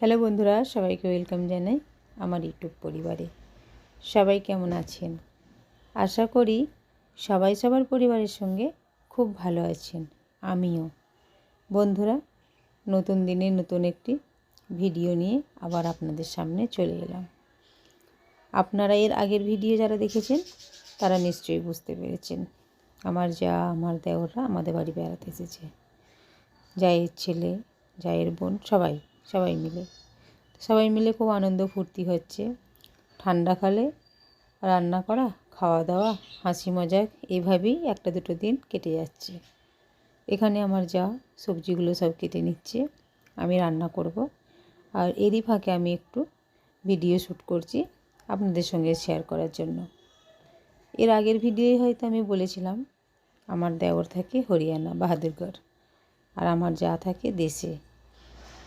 Hello বন্ধুরা, সবাইকে welcome জানাই আমার ইউটিউব পরিবারে। সবাই কেমন আছেন? আশা করি সবাই সবার পরিবারের সঙ্গে খুব ভালো আছেন, আমিও। বন্ধুরা, নতুন দিনে নতুন একটি ভিডিও নিয়ে আবার আপনাদের সামনে চলে এলাম। আপনারা এর আগের ভিডিও যারা দেখেছেন, তারা নিশ্চয়ই বুঝতে পেরেছেন, আমার যা, আমার দেওররা আমাদের বাড়ি বেড়াতে এসেছে। জায়ের ছেলে জায়ের বোন, সবাই। সবাই মিলে। সবাই মিলে খুব আনন্দ ফুর্তি হচ্ছে। ঠান্ডাকালে রান্না করা, খাওয়া দাওয়া, হাসি মজাক, এভাবেই একটা দুটো দিন কেটে যাচ্ছে। এখানে আমার যা সবজিগুলো সব কেটে নিচ্ছে, আমি রান্না করব। আর এরই ফাঁকে আমি একটু ভিডিও শ্যুট করছি আপনাদের সঙ্গে শেয়ার করার জন্য। এর আগের ভিডিওই হয়তো আমি বলেছিলাম, আমার দেওর থাকে হরিয়ানা, বাহাদুরগড়। আর আমার যা থাকে দেশে।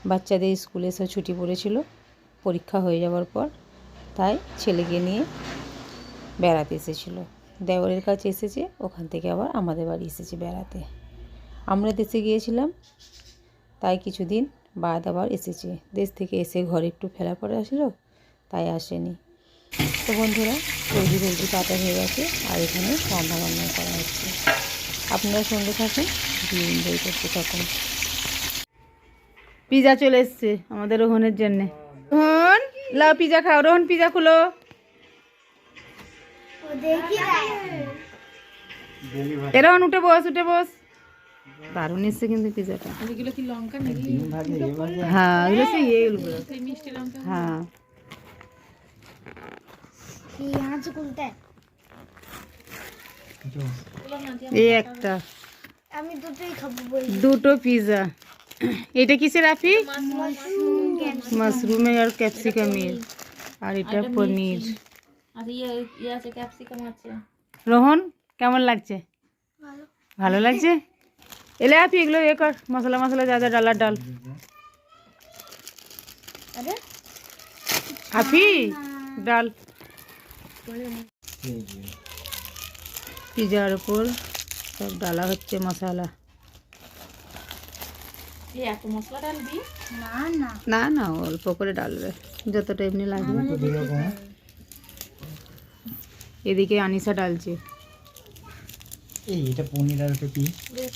বাচ্চাদের স্কুলে সব ছুটি পড়েছিল, পরীক্ষা হয়ে যাওয়ার পর। তাই ছেলেকে নিয়ে বেড়াতে এসেছিল। দেওরের কাছে এসেছে, ওখান থেকে আবার আমাদের বাড়ি এসেছে বেড়াতে। আমরা দেশে গিয়েছিলাম, তাই কিছুদিন বাদ আবার এসেছে। দেশ থেকে এসে ঘরে একটু ফেলা পড়ে আসলো, তাই আসেনি। তো বন্ধুরা সবজি সবজি কাটা হয়ে গেছে, আর এখানে রান্না বান্না করা হচ্ছে। আপনারা সঙ্গে থাকুন দিয়ে এনজয় করতে থাকুন। পিজা চলে এসছে আমাদের রোহনের জন্য। রোহন লাও পিজা খাও। রোহন পিজা খুলো। এ রোহন উঠে বস উঠে বস। দারুণ এসছে কিন্তু পিজাটা হ্যাঁ এগুলো হ্যাঁ। এই একটা। আমি দুটোই খাব দুটো পিজা এটা কিসের রাফি? মাশরুমের আর ক্যাপসিকামের। আর এটা পনির। আর ইয়ে ইয়ে আছে ক্যাপসিকাম আছে। রোহন কেমন লাগছে? ভালো। লাগছে? এলে আপনি এগুলো এ কর মশলা মশলা যা যা ডালার ডাল। আপি ডাল। পিজার উপর সব ডালা হচ্ছে মশলা। এত মশলা ডালবি? না না। না না অল্প করে ডালবে। যতটা এমনি লাগবে। এদিকে আনিসা ডালছে। এই এটা পনির আর কি?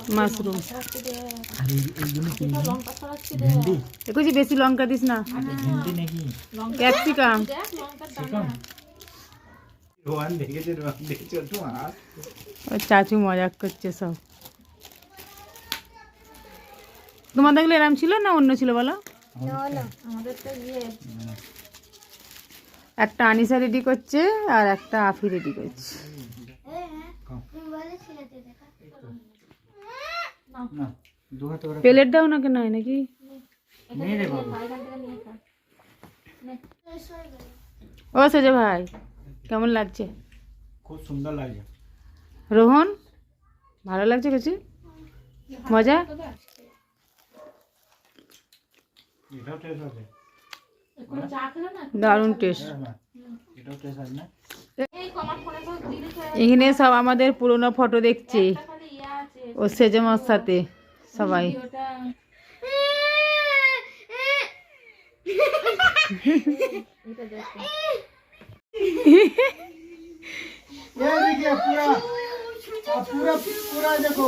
মাশরুম। আর এই- এইগুলো কি? ভেন্ডি? দেখছি বেশি লঙ্কা দিস না। ভেন্ডি নাকি? ক্যাপসিকাম। চাচু মজাক করছে সব। তোমাদের এগুলো এরম ছিল না অন্য ছিল বলো? আমাদের তো ইয়ে। একটা আনিসা রেডি করছে আর একটা আফি রেডি করছে। না দু হাতে প্লেট দাও না কেন হয় নাকি? ও সেজে ভাই কেমন লাগছে? খুব সুন্দর লাগছে। রোহন ভালো লাগছে কিছু? মজা? এটাও টেস্ট আছে। না দারুণ টেস্ট হ্যাঁ, এটাও টেস্ট এখানে সব আমাদের পুরোনো ফটো দেখছে। ইয়ে ও সেজমার সাথে সবাই। দেখো।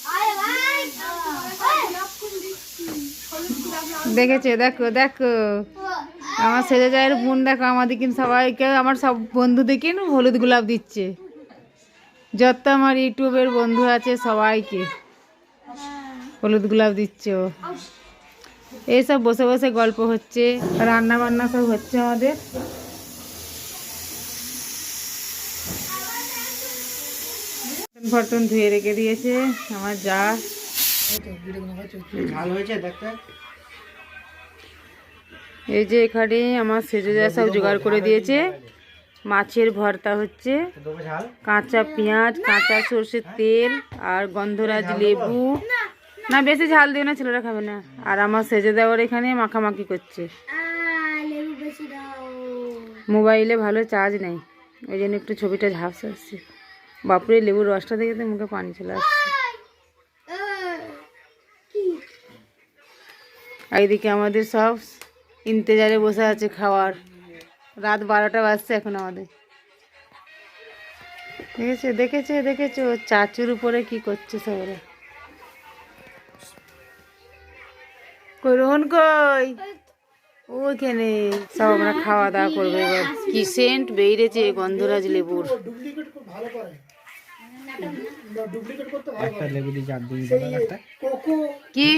দেখেছে দেখো দেখো। আমার সেজে যায় বোন দেখো আমাদের কিন্তু সবাইকে আমার সব বন্ধুদের কিন্তু হলুদ গোলাপ দিচ্ছে। যত আমার ইউটিউবের বন্ধু আছে সবাইকে। হলুদ গোলাপ দিচ্ছে ও। এইসব বসে বসে গল্প হচ্ছে রান্না বান্না সব হচ্ছে আমাদের। বর্তন ধুয়ে রেখে দিয়েছে আমার যা। ঝাল হয়েছে দেখতে এই যে এখানে আমার সেজে যা সব জোগাড় করে দিয়েছে। মাছের ভর্তা হচ্ছে, কাঁচা পেঁয়াজ, কাঁচা সর্ষের তেল আর গন্ধরাজ লেবু। না, বেশি ঝাল দিও না, ছেলেরা খাবে না। আর আমার সেজে দেওয়ার এখানে মাখামাখি করছে। মোবাইলে ভালো চার্জ নেই, ওই জন্য একটু ছবিটা ঝাপসা আসছে। বাপরে লেবুর রসটা দেখে তো মুখে পানি চলে আসছে। এদিকে আমাদের সব ইন্তেজারে বসে আছে খাওয়ার। রাত বারোটা বাজছে এখন আমাদের। দেখেছে দেখেছে দেখেছ চাচুর উপরে কি করছে সবাই কই রোহন কই? ওইখানে সব আমরা খাওয়া দাওয়া করব এবার। কি সেন্ট বেরিয়েছে গন্ধরাজ লেবুর। কি?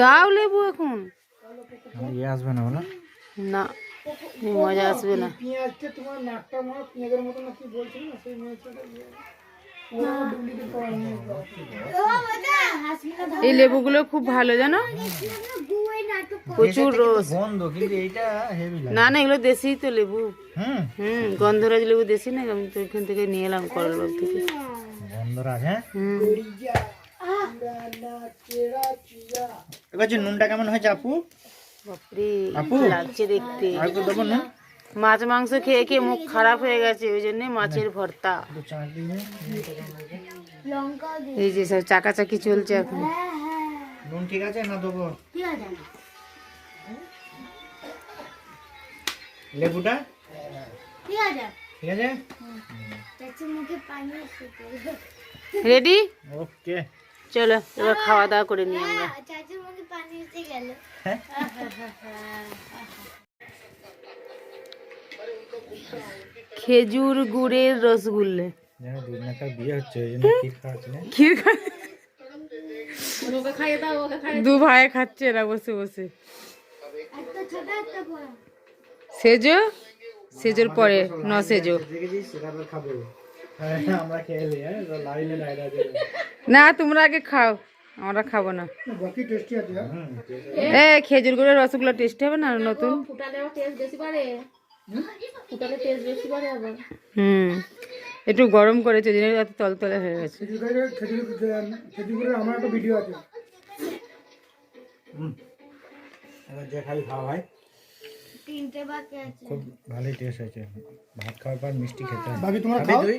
দাও লেবু এখন। ইয়ে আসবে না বলা? না মজা আসবে না। পেঁয়াজটা তোমার নাকটা মনে পেঁয়াজের মতো না কি বলছিল না সেই এই লেবুগুলো খুব ভালো জানো প্রচুর রস না না এগুলো দেশি তো লেবু। হুম। গন্ধরাজ লেবু দেশি না? আমি তো এখান থেকে নিয়ে এলাম করল থেকে। গন্ধরাজ হ্যাঁ? এবার যে নুনটা কেমন হয়েছে আপু? বাপরে আপু? লাগছে দেখতে। আর একটু দেবো নুন? মাছ মাংস খেয়ে খেয়ে মুখ খারাপ হয়ে গেছে ওই জন্য মাছের ভর্তা। একটু চার দিন লঙ্কা দিই এই যে সব চাকাচাকি চলছে এখন। হ্যাঁ হ্যাঁ নুন ঠিক আছে না দেবো? ঠিক আছে লেবুটা? ঠিক আছে? ঠিক আছে চাচির মুখে পানি এসেছে রেডি ওকে চলো এবার খাওয়া দাওয়া করে নিই আমরা। চাচির মুখে পানি এসে গেল। খেজুর গুড়ের রসগুল্লে। দু ভাই খাচ্ছে এরা বসে বসে। সেজো? সেজোর পরে ন সেজো। হ্যাঁ, আমরা খেয়ে হ্যাঁ লাইনে না তোমরা আগে খাও। আমরা খাব না। আছে এ হ্যাঁ? খেজুর গুড়ের রসগোল্লা টেস্ট হবে না নতুন? ফুটালে আবার টেস্ট বেশি বাড়ে। ফুটালে টেস্ট বেশি বাড়ে আবার। হুম। একটু গরম করেছে জন্য এত তলতলে হয়ে গেছে। খেজুর গাছের খেজুর খেজুরের আমার একটা ভিডিও আছে। এবার যে খালি খাওয়া হয়। তিনটে বাকি আছে। খুব ভালোই টেস্ট হয়েছে। ভাত খাওয়ার পর মিষ্টি খেতে হয়। বাকি তোমরা খাও। তুই?